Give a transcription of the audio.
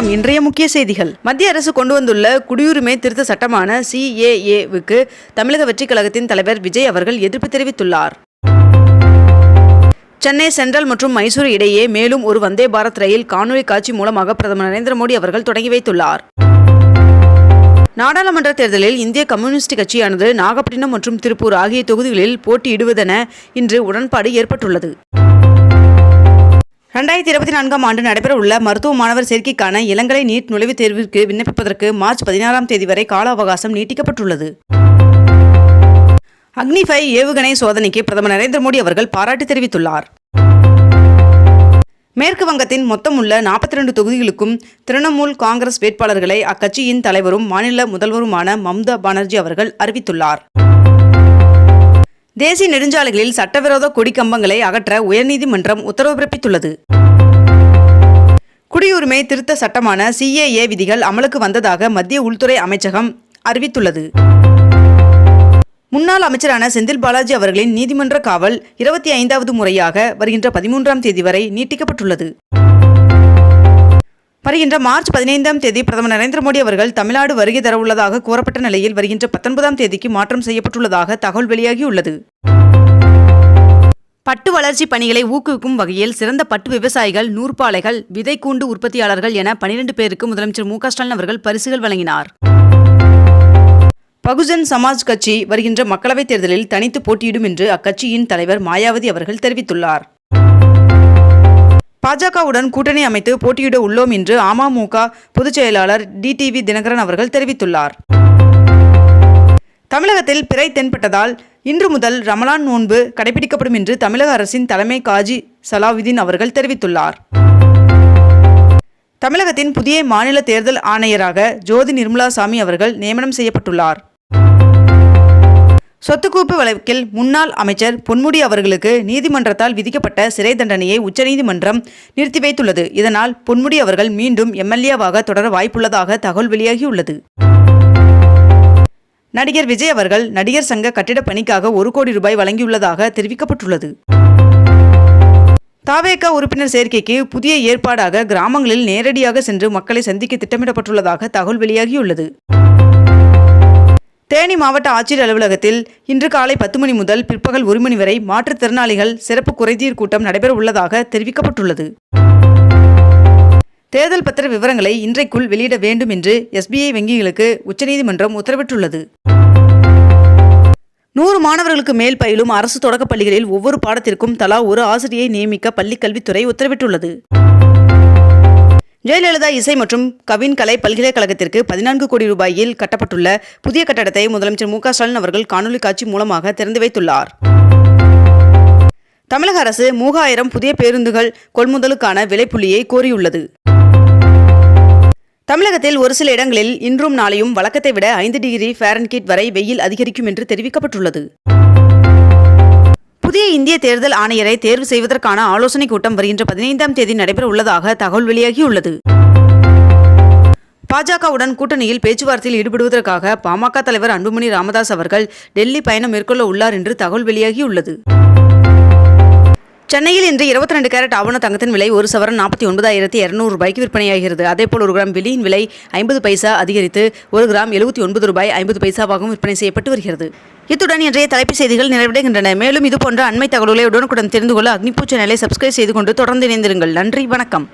வணக்கம். இன்றைய முக்கிய செய்திகள். மத்திய அரசு கொண்டு வந்துள்ள குடியுரிமை திருத்த சட்டமான சிஏஏவுக்கு தமிழக வெற்றிக் கழகத்தின் தலைவர் விஜய் அவர்கள் எதிர்ப்பு தெரிவித்துள்ளார். சென்னை சென்ட்ரல் மற்றும் மைசூர் இடையே மேலும் ஒரு வந்தே பாரத் ரயில் காணொலி காட்சி மூலமாக பிரதமர் நரேந்திர மோடி அவர்கள் தொடங்கி வைத்துள்ளார். நாடாளுமன்ற தேர்தலில் இந்திய கம்யூனிஸ்ட் கட்சியானது நாகப்பட்டினம் மற்றும் திருப்பூர் ஆகிய தொகுதிகளில் போட்டியிடுவதென இன்று உடன்பாடு ஏற்பட்டுள்ளது. ரெண்டாயிரத்தி இருபத்தி நான்காம் ஆண்டு நடைபெறவுள்ள மருத்துவ மாணவர் சேர்க்கைக்கான இளங்கலை நீட் நுழைவுத் தேர்விற்கு விண்ணப்பிப்பதற்கு மார்ச் பதினாறாம் தேதி வரை கால அவகாசம் நீட்டிக்கப்பட்டுள்ளது. அக்னிஃபை ஏவுகணை சோதனைக்கு பிரதமர் நரேந்திர மோடி அவர்கள் பாராட்டு தெரிவித்துள்ளார். மேற்கு வங்கத்தின் மொத்தம் உள்ள நாற்பத்தி ரெண்டு தொகுதிகளுக்கும் திரிணாமுல் காங்கிரஸ் வேட்பாளர்களை அக்கட்சியின் தலைவரும் மாநில முதல்வருமான மம்தா பானர்ஜி அவர்கள் அறிவித்துள்ளார். தேசிய நெடுஞ்சாலைகளில் சட்டவிரோத கொடி கம்பங்களை அகற்ற உயர்நீதிமன்றம் உத்தரவு பிறப்பித்துள்ளது. குடியுரிமை திருத்த சட்டமான சிஏஏ விதிகள் அமலுக்கு வந்ததாக மத்திய உள்துறை அமைச்சகம் அறிவித்துள்ளது. முன்னாள் அமைச்சரான செந்தில் பாலாஜி அவர்களின் நீதிமன்ற காவல் இருபத்தி ஐந்தாவது முறையாக வருகின்ற பதிமூன்றாம் தேதி வரை நீட்டிக்கப்பட்டுள்ளது. வருகின்ற மார்ச் பதினைந்தாம் தேதி பிரதமர் நரேந்திர மோடி அவர்கள் தமிழ்நாடு வருகை தரவுள்ளதாக கூறப்பட்ட நிலையில் வருகின்ற பத்தொன்பதாம் தேதிக்கு மாற்றம் செய்யப்பட்டுள்ளதாக தகவல் வெளியாகியுள்ளது. பட்டு வளர்ச்சி பணிகளை ஊக்குவிக்கும் வகையில் சிறந்த பட்டு விவசாயிகள் நூற்பாலைகள் விதைக்கூண்டு உற்பத்தியாளர்கள் என பனிரெண்டு பேருக்கு முதலமைச்சர் மு ஸ்டாலின் அவர்கள் பரிசுகள் வழங்கினார். பகுஜன் சமாஜ் கட்சி வருகின்ற மக்களவைத் தேர்தலில் தனித்து போட்டியிடும் என்று அக்கட்சியின் தலைவர் மாயாவதி அவர்கள் தெரிவித்துள்ளார். பாஜகவுடன் கூட்டணி அமைத்து போட்டியிட உள்ளோம் என்று அமமுக பொதுச் செயலாளர் டிடிவி தினகரன் அவர்கள் தெரிவித்துள்ளார். தமிழகத்தில் பிறை தென்பட்டதால் இன்று முதல் ரமலான் நோன்பு கடைபிடிக்கப்படும் என்று தமிழக அரசின் தலைமை காஜி சலாவுதீன் அவர்கள் தெரிவித்துள்ளார். தமிழகத்தின் புதிய மாநில தேர்தல் ஆணையராக ஜோதி நிர்மலா சாமி அவர்கள் நியமனம் செய்யப்பட்டுள்ளார். சொத்துக்குவிப்பு வழக்கில் முன்னாள் அமைச்சர் பொன்முடி அவர்களுக்கு நீதிமன்றத்தால் விதிக்கப்பட்ட சிறை தண்டனையை உச்சநீதிமன்றம் நிறுத்தி வைத்துள்ளது. இதனால் பொன்முடி அவர்கள் மீண்டும் எம்எல்ஏவாக தொடர வாய்ப்புள்ளதாக தகவல் வெளியாகியுள்ளது. நடிகர் விஜய் அவர்கள் நடிகர் சங்க கட்டிடப் பணிக்காக ஒரு கோடி ரூபாய் வழங்கியுள்ளதாக தெரிவிக்கப்பட்டுள்ளது. தாவேக உறுப்பினர் சேர்க்கைக்கு புதிய ஏற்பாடாக கிராமங்களில் நேரடியாக சென்று மக்களை சந்திக்க திட்டமிடப்பட்டுள்ளதாக தகவல் வெளியாகியுள்ளது. தேனி மாவட்ட ஆட்சியர் அலுவலகத்தில் இன்று காலை பத்து மணி முதல் பிற்பகல் ஒரு மணி வரை மாற்றுத்திறனாளிகள் சிறப்பு குறைதீர் கூட்டம் நடைபெற உள்ளதாக தெரிவிக்கப்பட்டுள்ளது. தேர்தல் பத்திர விவரங்களை இன்றைக்குள் வெளியிட வேண்டும் என்று எஸ்பிஐ வங்கிகளுக்கு உச்சநீதிமன்றம் உத்தரவிட்டுள்ளது. நூறு மாணவர்களுக்கு மேல் பயிலும் அரசு தொடக்கப் பள்ளிகளில் ஒவ்வொரு பாடத்திற்கும் தலா ஒரு ஆசிரியை நியமிக்க பள்ளிக்கல்வித்துறை உத்தரவிட்டுள்ளது. ஜெயலலிதா இசை மற்றும் கவின் கலை பல்கலைக்கழகத்திற்கு பதினான்கு கோடி ரூபாயில் கட்டப்பட்டுள்ள புதிய கட்டடத்தை முதலமைச்சர் மு ஸ்டாலின் அவர்கள் காணொலி காட்சி மூலமாக திறந்து வைத்துள்ளார். தமிழக அரசு மூவாயிரம் புதிய பேருந்துகள் கொள்முதலுக்கான விலைப்புள்ளியை கோரியுள்ளது. தமிழகத்தில் ஒரு சில இடங்களில் இன்றும் நாளையும் வழக்கத்தை விட ஐந்து டிகிரி ஃபேரன்கீட் வரை வெயில் அதிகரிக்கும் என்று தெரிவிக்கப்பட்டுள்ளது. புதிய இந்திய தேர்தல் ஆணையரை தேர்வு செய்வதற்கான ஆலோசனைக் கூட்டம் வருகின்ற பதினைந்தாம் தேதி நடைபெற உள்ளதாக தகவல் வெளியாகியுள்ளது. பாஜகவுடன் கூட்டணியில் பேச்சுவார்த்தையில் ஈடுபடுவதற்காக பாமக தலைவர் அன்புமணி ராமதாஸ் அவர்கள் டெல்லி பயணம் மேற்கொள்ள உள்ளார் என்று தகவல் வெளியாகியுள்ளது. சென்னையில் இன்று இருபத்தி ரெண்டு கேரட் ஆவண தங்கத்தின் விலை ஒரு சவரன் நாற்பத்தி ஒன்பதாயிரத்தி இரநூறு ரூபாய்க்கு விற்பனையாகிறது. அதேபோல் ஒரு கிராம் வெள்ளியின் விலை ஐம்பது பைசா அதிகரித்து ஒரு கிராம் எழுபத்தி ஒன்பது ரூபாய் ஐம்பது பைசாவாகவும் விற்பனை செய்யப்பட்டு வருகிறது. இத்துடன் இன்றைய தலைப்புச் செய்திகள் நிறைவடைகின்றன. மேலும் இதுபோன்ற அண்மை தகவல்களை உடனுக்குடன் தெரிந்து கொள்ள அக்னிபூ சேனலை சப்ஸ்கிரைப் செய்து கொண்டு தொடர்ந்து இணைந்திருங்கள். நன்றி வணக்கம்.